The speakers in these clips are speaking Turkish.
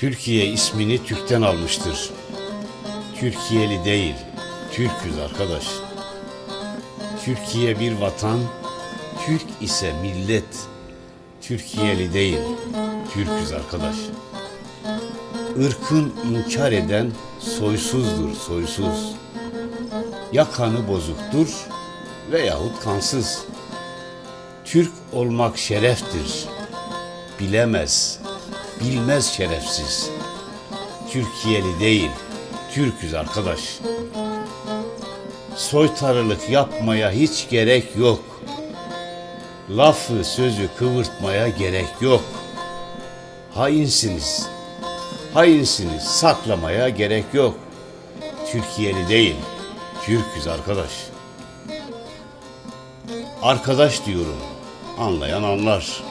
Türkiye ismini Türk'ten almıştır. Türkiye'li değil, Türk'üz arkadaş. Türkiye bir vatan, Türk ise millet. Türkiye'li değil, Türk'üz arkadaş. Irkın inkar eden soysuzdur, soysuz. Ya kanı bozuktur veyahut kansız. Türk olmak şereftir. Bilemez, bilmez şerefsiz. Türkiye'li değil, Türk'üz arkadaş. Soytarılık yapmaya hiç gerek yok. Lafı sözü kıvırtmaya gerek yok. Hainsiniz. Hainsiniz. Saklamaya gerek yok. Türkiye'li değil, Türk'üz arkadaş. Arkadaş diyorum. Anlayan anlar.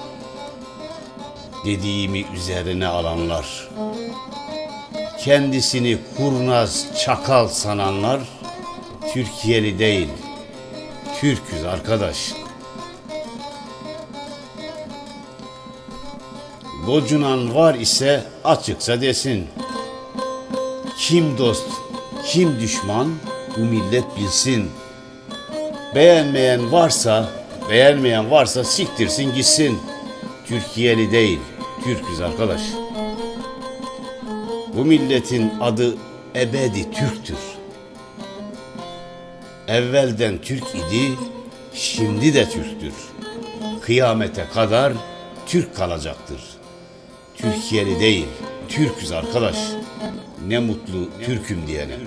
Dediğimi üzerine alanlar. Kendisini kurnaz, çakal sananlar Türkiye'li değil. Türk'üz arkadaş. Gocunan var ise açıksa desin. Kim dost, kim düşman bu millet bilsin. Beğenmeyen varsa, beğenmeyen varsa siktirsin gitsin. Türkiye'li değil, Türk'üz arkadaş. Bu milletin adı ebedi Türk'tür. Evvelden Türk idi, şimdi de Türk'tür. Kıyamete kadar Türk kalacaktır. Türkiye'li değil, Türk'üz arkadaş. Ne mutlu Türk'üm diyene.